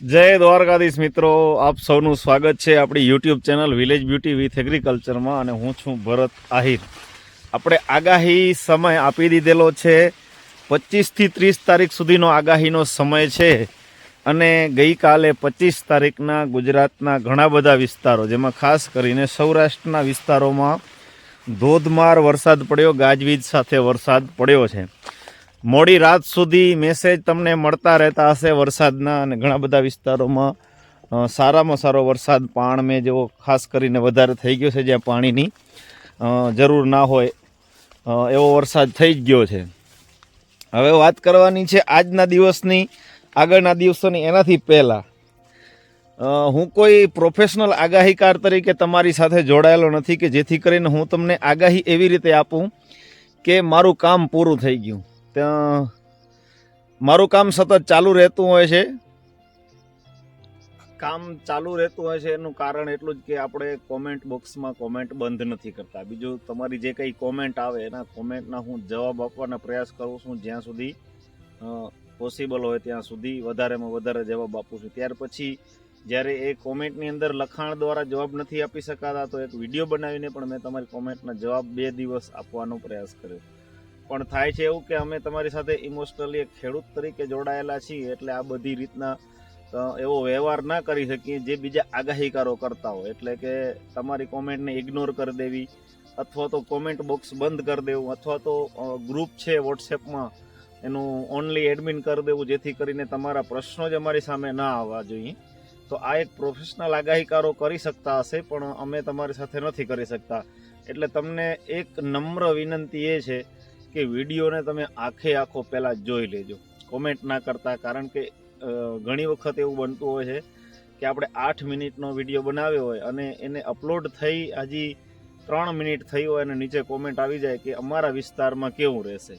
જય દ્વારકાધીશ મિત્રો, આપ સૌનું સ્વાગત છે આપણી YouTube channel village beauty with એગ્રીકલ્ચરમાં અને હું છું ભરત આહિર. આપણે આગાહી સમય આપી દીધેલો છે, પચીસથી ત્રીસ તારીખ સુધીનો આગાહીનો સમય છે અને ગઈકાલે પચીસ તારીખના ગુજરાતના ઘણા બધા વિસ્તારો, જેમાં ખાસ કરીને સૌરાષ્ટ્રના વિસ્તારોમાં ધોધમાર વરસાદ પડ્યો, ગાજવીજ સાથે વરસાદ પડ્યો છે. મોડી રાત સુધી મેસેજ તમને મળતા રહેતા હશે વરસાદના અને ઘણા બધા વિસ્તારોમાં સારામાં સારો વરસાદ પાણમે જેવો ખાસ કરીને વધારે થઈ ગયો છે જ્યાં પાણીની જરૂર ના હોય એવો વરસાદ થઈ જ ગયો છે. હવે વાત કરવાની છે આજના દિવસની, આગળના દિવસોની એનાથી પહેલાં. હું કોઈ પ્રોફેશનલ આગાહીકાર તરીકે તમારી સાથે જોડાયેલો નથી કે જેથી કરીને હું તમને આગાહી એવી રીતે આપું કે મારું કામ પૂરું થઈ ગયું. ત્યાં મારું કામ સતત ચાલુ રહેતું હોય છે. કામ ચાલુ રહેતું હોય છે એનું કારણ એટલું જ કે આપણે કોમેન્ટ બોક્સમાં કોમેન્ટ બંધ નથી કરતા. બીજું તમારી જે કંઈ કોમેન્ટ આવે એના કોમેન્ટના હું જવાબ આપવાના પ્રયાસ કરું છું જ્યાં સુધી પોસિબલ હોય ત્યાં સુધી વધારેમાં વધારે જવાબ આપું છું. ત્યાર પછી જ્યારે એ કોમેન્ટની અંદર લખાણ દ્વારા જવાબ નથી આપી શકાતા તો એક વીડિયો બનાવીને પણ મેં તમારી કોમેન્ટના જવાબ બે દિવસ આપવાનો પ્રયાસ કર્યો. પણ થાય છે એવું કે અમે તમારી સાથે ઇમોશનલી એક ખેડૂત તરીકે જોડાયેલા છીએ એટલે આ બધી રીતના એવો વ્યવહાર ના કરી શકીએ, જે બીજા આગાહીકારો કરતા હોય. એટલે કે તમારી કોમેન્ટને ઇગ્નોર કરી દેવી, અથવા તો કોમેન્ટ બોક્સ બંધ કરી દેવું, અથવા તો ગ્રુપ છે વોટ્સએપમાં એનું ઓનલી એડમિન કરી દેવું, જેથી કરીને તમારા પ્રશ્નો જ અમારી સામે ના આવવા જોઈએ. તો આ એક પ્રોફેશનલ આગાહીકારો કરી શકતા હશે, પણ અમે તમારી સાથે નથી કરી શકતા. એટલે તમને એક નમ્ર વિનંતી એ છે કે વિડીયોને તમે આખે આખો પહેલાં જોઈ લેજો. કોમેન્ટ ના કરતા, કારણ કે ઘણી વખત એવું બનતું હોય છે કે આપણે આઠ મિનિટનો વીડિયો બનાવ્યો હોય અને એને અપલોડ થઈ, હજી ત્રણ મિનિટ થઈ હોય અને નીચે કોમેન્ટ આવી જાય કે અમારા વિસ્તારમાં કેવું રહેશે.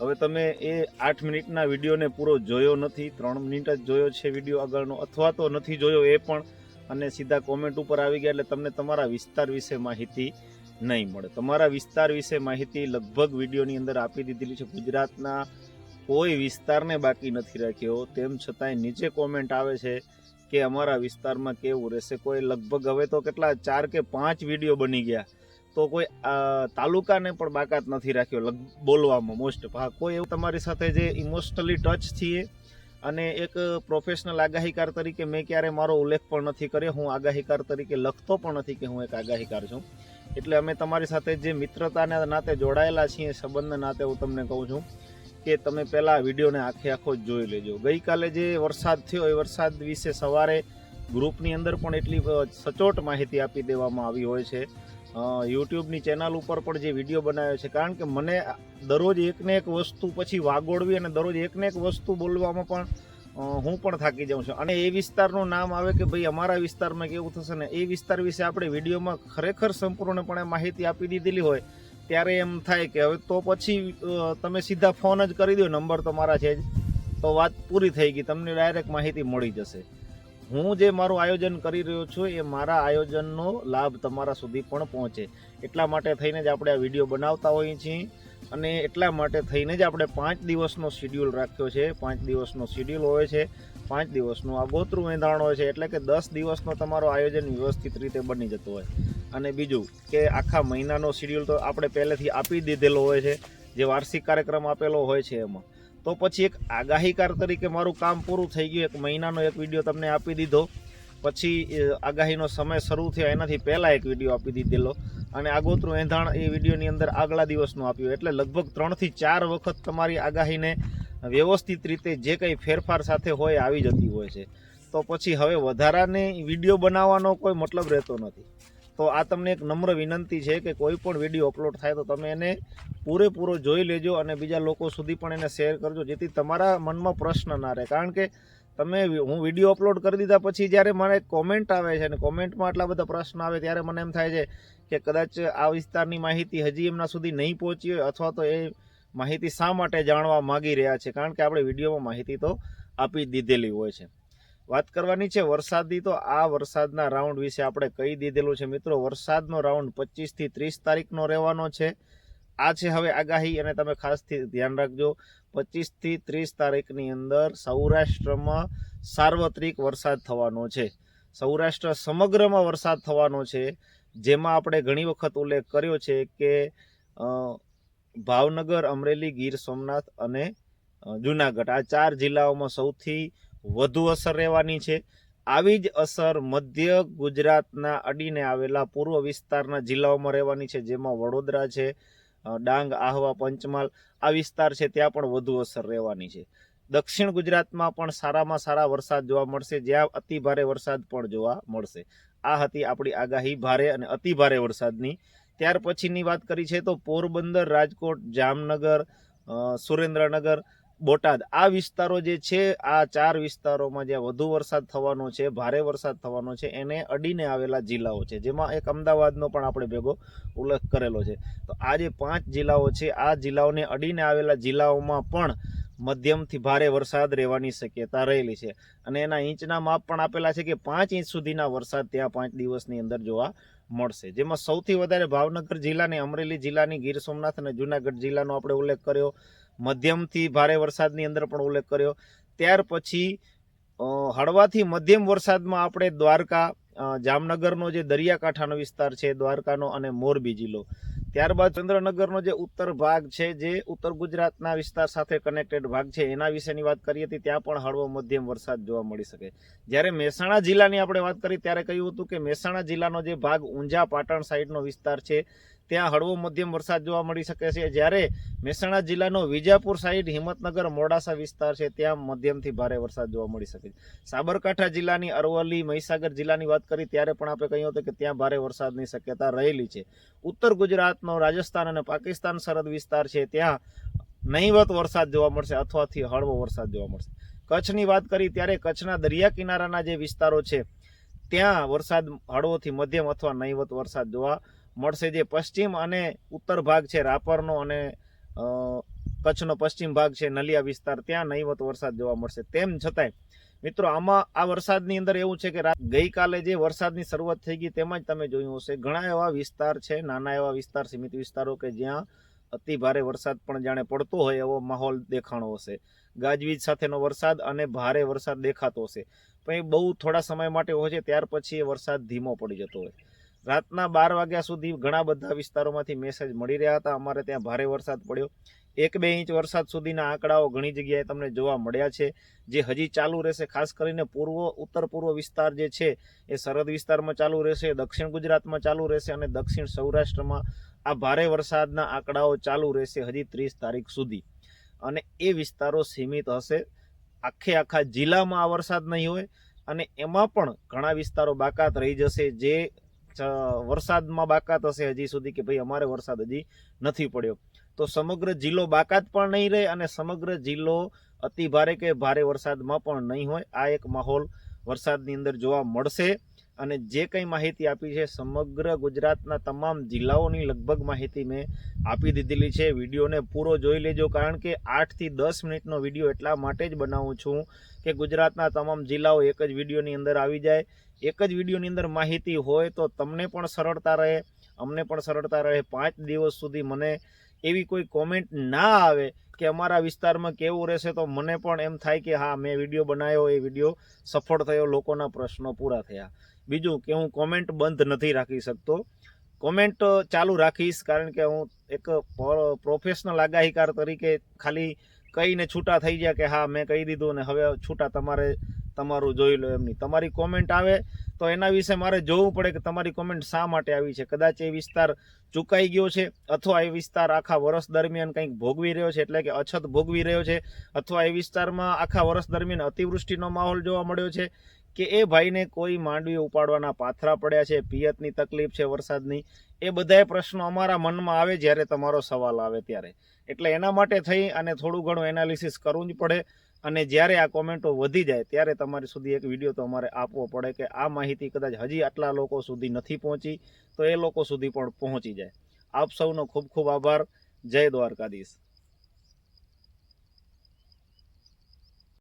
હવે તમે એ આઠ મિનિટના વિડીયોને પૂરો જોયો નથી, ત્રણ મિનિટ જ જોયો છે વીડિયો આગળનો, અથવા તો નથી જોયો એ પણ, અને સીધા કોમેન્ટ ઉપર આવી ગયા એટલે તમને તમારા વિસ્તાર વિશે માહિતી નહીં મળે. તમારા વિસ્તાર વિશે માહિતી લગભગ વિડીયોની અંદર આપી દીધેલી છે. ગુજરાતના કોઈ વિસ્તારને બાકી નથી રાખ્યો. તેમ છતાંય નીચે કોમેન્ટ આવે છે કે અમારા વિસ્તારમાં કેવું રહેશે? કોઈ લગભગ હવે તો કેટલા? ચાર કે પાંચ વીડિયો બની ગયા. તો કોઈ તાલુકાને પણ બાકાત નથી રાખ્યો બોલવામાં મોસ્ટ હા, કોઈ એવું તમારી સાથે જે ઇમોશનલી ટચ છીએ અને એક પ્રોફેશનલ આગાહીકાર તરીકે મેં ક્યારે મારો ઉલ્લેખ પણ નથી કર્યો. હું આગાહીકાર તરીકે લખતો પણ નથી કે હું એક આગાહીકાર છું. એટલે અમે તમારી સાથે જે મિત્રતાના નાતે જોડાયેલા છીએ, સંબંધના નાતે હું તમને કહું છું કે તમે પહેલાં વિડીયોને આખે આખો જોઈ લેજો. ગઈકાલે જે વરસાદ થયો, એ વરસાદ વિશે સવારે ગ્રુપની અંદર પણ એટલી સચોટ માહિતી આપી દેવામાં આવી હોય છે. યુટ્યુબની ચેનલ ઉપર પણ જે વીડિયો બનાવ્યો છે, કારણ કે મને દરરોજ એકને એક વસ્તુ પછી વાગોળવી અને દરરોજ એકને એક વસ્તુ બોલવામાં પણ હું પણ થાકી જાઉં છું. અને એ વિસ્તારનું નામ આવે કે ભાઈ અમારા વિસ્તારમાં કેવું થશે ને, એ વિસ્તાર વિશે આપણે વિડીયોમાં ખરેખર સંપૂર્ણપણે માહિતી આપી દીધેલી હોય, ત્યારે એમ થાય કે હવે તો પછી તમે સીધા ફોન જ કરી દો, નંબર તો મારા છે જ, તો વાત પૂરી થઈ ગઈ, તમને ડાયરેક્ટ માહિતી મળી જશે. હું જે મારું આયોજન કરી રહ્યો છું, એ મારા આયોજનનો લાભ તમારા સુધી પણ પહોંચે. એટલા માટે થઈને જ આપણે આ વીડિયો બનાવતા હોઈએ છીએ. અને એટલા માટે થઈને જ આપણે પાંચ દિવસનો શિડ્યુલ રાખ્યો છે. પાંચ દિવસનો શિડ્યુલ હોય છે, પાંચ દિવસનું. આગોતરું વેંધાણ હોય છે, એટલે કે દસ દિવસનો તમારો આયોજન વ્યવસ્થિત રીતે બની જતો હોય. અને બીજું કે આખા મહિનાનો શિડ્યુલ તો આપણે પહેલેથી આપી દીધેલો હોય છે, જે વાર્ષિક કાર્યક્રમ આપેલો હોય છે એમાં. તો પછી એક આગાહીકાર તરીકે મારું કામ પૂરું થઈ ગયું. એક મહિનાનો એક વીડિયો તમને આપી દીધો. પછી આગાહીનો સમય શરૂ થયો. એનાથી પહેલાં એક વીડિયો આપી દીધેલો. અને આગોતરું એંધાણ એ વિડીયોની અંદર આગલા દિવસનું આપ્યું. એટલે લગભગ ત્રણથી ચાર વખત તમારી આગાહીને વ્યવસ્થિત રીતે જે કંઈ ફેરફાર સાથે હોય આવી જતી હોય છે. તો પછી હવે વધારાની વીડિયો બનાવવાનો કોઈ મતલબ રહેતો નથી. તો આ તમને એક નમ્ર વિનંતી છે કે કોઈ પણ વીડિયો અપલોડ થાય તો તમે એને પૂરેપૂરો જોઈ લેજો અને બીજા લોકો સુધી પણ એને શેર કરજો, જેથી તમારા મનમાં પ્રશ્ન ના રહે. કારણ કે તમે હું વીડિયો અપલોડ કરી દીધા પછી જ્યારે મને કોમેન્ટ આવે છે અને કોમેન્ટમાં આટલા બધા પ્રશ્ન આવે ત્યારે મને એમ થાય છે કે કદાચ આ વિસ્તારની માહિતી હજી એમના સુધી નહીં પહોંચી હોય અથવા તો એ માહિતી શા માટે જાણવા માગી રહ્યા છે? કારણ કે આપણે વિડીયોમાં માહિતી તો આપી દીધેલી હોય છે. વાત કરવાની છે વરસાદની તો આ વરસાદના રાઉન્ડ વિશે આપણે કહી દીધેલું છે. મિત્રો, વરસાદનો રાઉન્ડ પચીસથી ત્રીસ તારીખનો રહેવાનો છે. આ છે હવે આગાહી અને તમે ખાસથી ધ્યાન રાખજો. પચીસથી ત્રીસ તારીખની અંદર સૌરાષ્ટ્રમાં સાર્વત્રિક વરસાદ થવાનો છે. સૌરાષ્ટ્ર સમગ્રમાં વરસાદ થવાનો છે. જેમાં આપણે ઘણી વખત ઉલ્લેખ કર્યો છે કે ભાવનગર, અમરેલી, ગીર સોમનાથ અને જુનાગઢ આ ચાર જિલ્લાઓમાં સૌથી વધુ અસર રહેવાની છે. આવી જ અસર મધ્ય ગુજરાતના અડીને આવેલા પૂર્વ વિસ્તારના જિલ્લાઓમાં રહેવાની છે, જેમાં વડોદરા છે ડાંગ, આહવા, પંચમહાલ આ વિસ્તાર છે, ત્યાં પણ વધુ અસર રહેવાની છે. દક્ષિણ ગુજરાતમાં પણ સારામાં સારા વરસાદ જોવા મળશે, જ્યાં અતિ ભારે વરસાદ પણ જોવા મળશે. આ હતી આપણી આગાહી, ભારે અને અતિ ભારે વરસાદની. ત્યાર પછીની વાત કરી છે તો પોરબંદર, રાજકોટ, જામનગર સુરેન્દ્રનગર બોટાદ. આ વિસ્તારો જે છે, આ ચાર વિસ્તારોમાં જ્યાં વધુ વરસાદ થવાનો છે, ભારે વરસાદ થવાનો છે, એને અડીને આવેલા જિલ્લાઓ છે, જેમાં એક અમદાવાદનો પણ આપણે ભેગો ઉલ્લેખ કરેલો છે. તો આ જે પાંચ જિલ્લાઓ છે, આ જિલ્લાઓને અડીને આવેલા જિલ્લાઓમાં પણ મધ્યમથી ભારે વરસાદ રહેવાની શક્યતા રહેલી છે. અને એના ઇંચના માપ પણ આપેલા છે કે પાંચ ઇંચ સુધીના વરસાદ ત્યાં પાંચ દિવસની અંદર જોવા મળશે. જેમાં સૌથી વધારે ભાવનગર જિલ્લાની અમરેલી જિલ્લાની ગીર સોમનાથ અને જુનાગઢ જિલ્લાનો આપણે ઉલ્લેખ કર્યો. મધ્યમથી ભારે વરસાદની અંદર પણ ઉલ્લેખ કર્યો. ત્યાર પછી હળવાથી મધ્યમ વરસાદમાં આપણે દ્વારકા જામનગરનો જે દરિયાકાંઠાનો વિસ્તાર છે, દ્વારકાનો અને મોરબી જિલ્લો. ત્યારબાદ ચંદ્રનગરનો જે ઉત્તર ભાગ છે, જે ઉત્તર ગુજરાતના વિસ્તાર સાથે કનેક્ટેડ ભાગ છે, એના વિશેની વાત કરી હતી ત્યાં પણ હળવો મધ્યમ વરસાદ જોવા મળી શકે. જ્યારે મહેસાણા જિલ્લાની આપણે વાત કરી, ત્યારે કહ્યું હતું કે મહેસાણા જિલ્લાનો જે ભાગ ઊંઝા પાટણ સાઈડનો વિસ્તાર છે ત્યાં હળવો મધ્યમ વરસાદ જોવા મળી શકે છે. જ્યારે મહેસાણા જિલ્લાનો વિજાપુર સાઈડ, હિંમતનગર, મોડાસા વિસ્તાર છે, ત્યાં મધ્યમથી ભારે વરસાદ જોવા મળી શકે છે. સાબરકાંઠા જિલ્લાની અરવલ્લી, મહીસાગર જિલ્લાની વાત કરી, ત્યારે પણ આપણે કહ્યું હતું કે ત્યાં ભારે વરસાદની શક્યતા રહેલી છે. ઉત્તર ગુજરાતનો રાજસ્થાન અને પાકિસ્તાન સરહદ વિસ્તાર છે, ત્યાં નહીવત વરસાદ જોવા મળશે અથવાથી હળવો વરસાદ જોવા મળશે. કચ્છની વાત કરી, ત્યારે કચ્છના દરિયા કિનારાના જે વિસ્તારો છે, ત્યાં વરસાદ હળવોથી મધ્યમ અથવા નહીવત વરસાદ જોવા મળશે જે પશ્ચિમ અને ઉત્તર ભાગ છે, રાપરનો અને કચ્છનો પશ્ચિમ ભાગ છે, નલિયા વિસ્તાર, ત્યાં નહીવત વરસાદ જોવા મળશે. તેમ છતાંય, મિત્રો, આમાં આ વરસાદની અંદર એવું છે કે ગઈકાલે જે વરસાદની શરૂઆત થઈ ગઈ તેમાં જ તમે જોયું હશે, ઘણા એવા વિસ્તાર છે, નાના એવા વિસ્તાર, સીમિત વિસ્તારો કે જ્યાં અતિ ભારે વરસાદ પણ જાણે પડતો હોય એવો માહોલ દેખાણો હશે. ગાજવીજ સાથેનો વરસાદ અને ભારે વરસાદ દેખાતો હશે. પણ એ બહુ થોડા સમય માટે હોય છે, ત્યાર પછી એ વરસાદ ધીમો પડી જતો હોય. રાતના બાર વાગ્યા સુધી ઘણા બધા વિસ્તારોમાંથી મેસેજ મળી રહ્યા હતા. અમારે ત્યાં ભારે વરસાદ પડ્યો. એક બે ઇંચ વરસાદ સુધીના આંકડાઓ ઘણી જગ્યાએ તમને જોવા મળ્યા છે. જે હજી ચાલુ રહેશે, ખાસ કરીને પૂર્વ, ઉત્તર પૂર્વ વિસ્તાર જે છે, એ સરહદ વિસ્તારમાં ચાલુ રહેશે, દક્ષિણ ગુજરાતમાં ચાલુ રહેશે અને દક્ષિણ સૌરાષ્ટ્રમાં આ ભારે વરસાદના આંકડાઓ ચાલુ રહેશે હજી ત્રીસ તારીખ સુધી. અને એ વિસ્તારો સીમિત હશે. આખે આખા જિલ્લામાં આ વરસાદ નહીં હોય અને એમાં પણ ઘણા વિસ્તારો બાકાત રહી જશે. જે વરસાદમાં બાકાત હશે હજી સુધી કે ભાઈ અમારે વરસાદ હજી નથી પડ્યો. તો સમગ્ર જિલ્લો બાકાત પણ નહીં રહે અને સમગ્ર જિલ્લો અતિ ભારે કે ભારે વરસાદમાં પણ નહીં હોય. આ એક માહોલ વરસાદની અંદર જોવા મળશે. અને જે કંઈ માહિતી આપી છે, સમગ્ર ગુજરાતના તમામ જિલ્લાઓની લગભગ માહિતી મેં આપી દીધેલી છે. વિડીયોને પૂરો જોઈ લેજો, કારણ કે આઠથી દસ મિનિટનો વીડિયો એટલા માટે જ બનાવું છું કે ગુજરાતના તમામ જિલ્લાઓ એક જ વિડીયોની અંદર આવી જાય. એક જ વિડીયોની અંદર માહિતી હોય તો તમને પણ સરળતા રહે, અમને પણ સરળતા રહે. પાંચ દિવસ સુધી મને એવી કોઈ કોમેન્ટ ના આવે કે અમારા વિસ્તારમાં કેવું રહેશે, તો મને પણ એમ થાય કે હા, મેં વીડિયો બનાવ્યો, એ વીડિયો સફળ થયો, લોકોના પ્રશ્નો પૂરા થયા. બીજું કે હું કોમેન્ટ બંધ નથી રાખી શકતો. કોમેન્ટ ચાલુ રાખીશ કારણ કે હું એક પ્રોફેશનલ આગાહીકાર તરીકે ખાલી કહીને છૂટા થઈ ગયા કે હા, મેં કહી દીધું ને હવે છૂટા તમારે, તમારું જોઈ લો એમની. તમારી કોમેન્ટ આવે તો એના વિશે મારે જોવું પડે કે તમારી કોમેન્ટ શા માટે આવી છે. કદાચ એ વિસ્તાર ચૂકાઈ ગયો છે અથવા એ વિસ્તાર આખા વર્ષ દરમિયાન કંઈક ભોગવી રહ્યો છે એટલે કે અછત ભોગવી રહ્યો છે અથવા એ વિસ્તારમાં આખા વર્ષ દરમિયાન અતિવૃષ્ટિનો માહોલ જોવા મળ્યો છે કે એ ભાઈને કોઈ માંડવી ઉપાડવાના પાથરા પડ્યા છે, પિયતની તકલીફ છે, વરસાદની, એ બધાય પ્રશ્નો અમારા મનમાં આવે જ્યારે તમારો સવાલ આવે ત્યારે. એટલે એના માટે થઈ અને થોડું ઘણું એનાલિસિસ કરવું જ પડે અને જ્યારે આ કોમેન્ટો વધી જાય ત્યારે તમારી સુધી એક વીડિયો તો અમારે આપવો પડે કે આ માહિતી કદાચ હજી આટલા લોકો સુધી નથી પહોંચી, તો એ લોકો સુધી પણ પહોંચી જાય. આપ સૌનો ખૂબ ખૂબ આભાર. જય દ્વારકાધીશ.